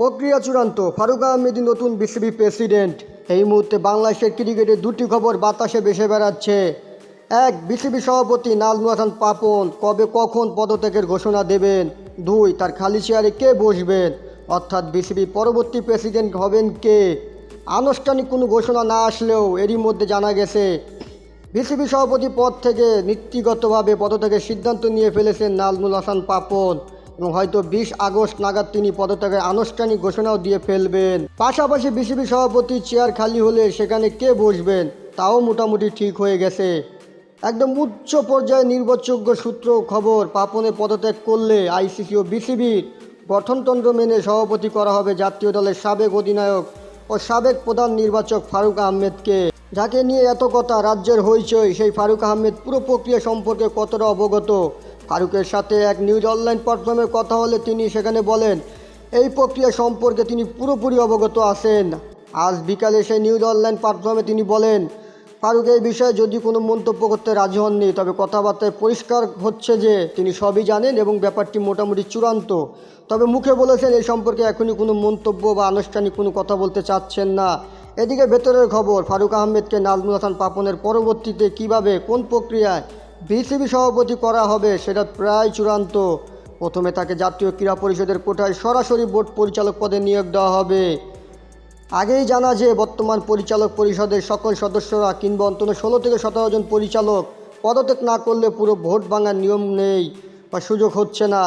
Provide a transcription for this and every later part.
প্রক্রিয়া চূড়ান্ত। ফারুক আহমেদি নতুন বিসিবি প্রেসিডেন্ট। এই মুহূর্তে বাংলাদেশের ক্রিকেটে দুটি খবর বাতাসে ভেসে বেড়াচ্ছে। এক, বিসিবি সভাপতি নাজমুল হাসান পাপন কবে কখন পদত্যাগের ঘোষণা দেবেন? দুই, তার খালি চেয়ারে কে বসবেন? অর্থাৎ বিসিবি পরবর্তী প্রেসিডেন্ট হবেন কে? আনুষ্ঠানিক কোনো ঘোষণা না আসলেও এরই মধ্যে জানা গেছে, বিসিবি সভাপতি পদ থেকে নীতিগতভাবে পদত্যাগের সিদ্ধান্ত নিয়ে ফেলেছেন নাজমুল হাসান পাপন। হয়তো বিশ আগস্ট নাগাদ তিনি পদত্যাগের আনুষ্ঠানিক ঘোষণাও দিয়ে ফেলবেন। পাশাপাশি বিসিবি সভাপতি চেয়ার খালি হলে সেখানে কে বসবেন? তাও মোটামুটি ঠিক হয়ে গেছে। একদম উচ্চ পর্যায়ে নির্ভরযোগ্য সূত্র খবর পাপনে পদত্যাগ করলে আইসিসি ও বিসিবির গঠনতন্ত্র মেনে সভাপতি করা হবে জাতীয় দলের সাবেক অধিনায়ক ও সাবেক প্রধান নির্বাচক ফারুক আহমেদকে। যাকে নিয়ে এত কথা, রাজ্যের হইচই, সেই ফারুক আহমেদ পুরো প্রক্রিয়া সম্পর্কে কতটা অবগত? ফারুকের সাথে এক নিউজ অনলাইন প্ল্যাটফর্মে কথা হলে তিনি সেখানে বলেন, এই প্রক্রিয়া সম্পর্কে তিনি পুরোপুরি অবগত আছেন। আজ বিকালে সেই নিউজ অনলাইন প্ল্যাটফর্মে তিনি বলেন, ফারুক, এই বিষয়ে যদি কোনো মন্তব্য করতে রাজি হননি, তবে কথাবার্তায় পরিষ্কার হচ্ছে যে তিনি সবই জানেন এবং ব্যাপারটি মোটামুটি চূড়ান্ত। তবে মুখে বলেছেন, এই সম্পর্কে এখনই কোনো মন্তব্য বা আনুষ্ঠানিক কোনো কথা বলতে চাচ্ছেন না। এদিকে ভেতরের খবর, ফারুক আহমেদকে নাজমুল হাসান পাপনের পরবর্তীতে কীভাবে, কোন প্রক্রিয়ায় বিসিবি সভাপতি করা হবে, সেটা প্রায় চূড়ান্ত। প্রথমে তাকে জাতীয় ক্রীড়া পরিষদের কোটায় সরাসরি বোর্ড পরিচালক পদে নিয়োগ দেওয়া হবে। আগেই জানা যে বর্তমান পরিচালক পরিষদের সকল সদস্যরা কিংবা অন্তত ষোলো থেকে সতেরো জন পরিচালক পদত্যাগ না করলে পুরো ভোট ভাঙার নিয়ম নেই বা সুযোগ হচ্ছে না।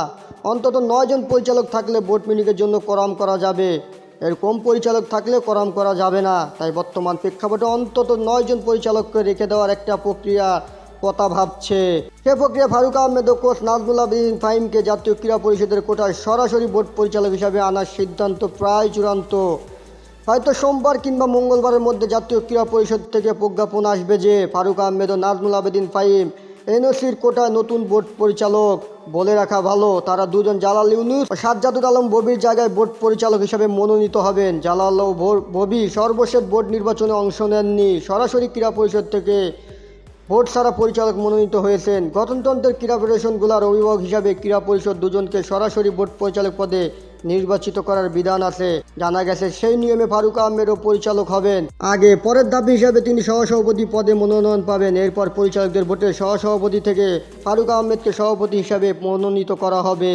অন্তত নয়জন পরিচালক থাকলে বোর্ড মিটিংয়ের জন্য করাম করা যাবে। এর কম পরিচালক থাকলে করাম করা যাবে না। তাই বর্তমান প্রেক্ষাপটে অন্তত নয়জন পরিচালককে রেখে দেওয়ার একটা প্রক্রিয়া কথা ভাবছে। সে প্রক্রিয়া ফারুক আহমেদ ও কোচ নাজমুল আবিদিন ফাহিমকে জাতীয় ক্রীড়া পরিষদের কোটায় সরাসরি বোর্ড পরিচালক হিসাবে আনার সিদ্ধান্ত প্রায় চূড়ান্ত। হয়তো সোমবার কিংবা মঙ্গলবারের মধ্যে জাতীয় ক্রীড়া পরিষদ থেকে প্রজ্ঞাপন আসবে যে ফারুক আহমেদ ও নাজমুল আবেদিন ফাহিম এনওসির কোটায় নতুন বোর্ড পরিচালক। বলে রাখা ভালো, তারা দুজন জালাল ইউনুস ও সাজ্জাদুল আলম ববির জায়গায় বোর্ড পরিচালক হিসেবে মনোনীত হবেন। জালাল ববি সর্বশেষ বোর্ড নির্বাচনে অংশ নেননি। সরাসরি ক্রীড়া পরিষদ থেকে বোর্ড ছাড়া পরিচালক মনোনীত হয়েছেন। গণতন্ত্রের ক্রীড়া ফেডারেশনগুলোর অভিভাবক হিসাবে ক্রীড়া পরিষদ দুজনকে সরাসরি বোর্ড পরিচালক পদে নির্বাচিত করার বিধান আছে। জানা গেছে, সেই নিয়মে ফারুক আহমেদও পরিচালক হবেন। আগে পরের দাবি হিসাবে তিনি সহসভাপতি পদে মনোনয়ন পাবেন। এরপর পরিচালকদের ভোটে সহসভাপতি থেকে ফারুক আহমেদকে সভাপতি হিসাবে মনোনীত করা হবে।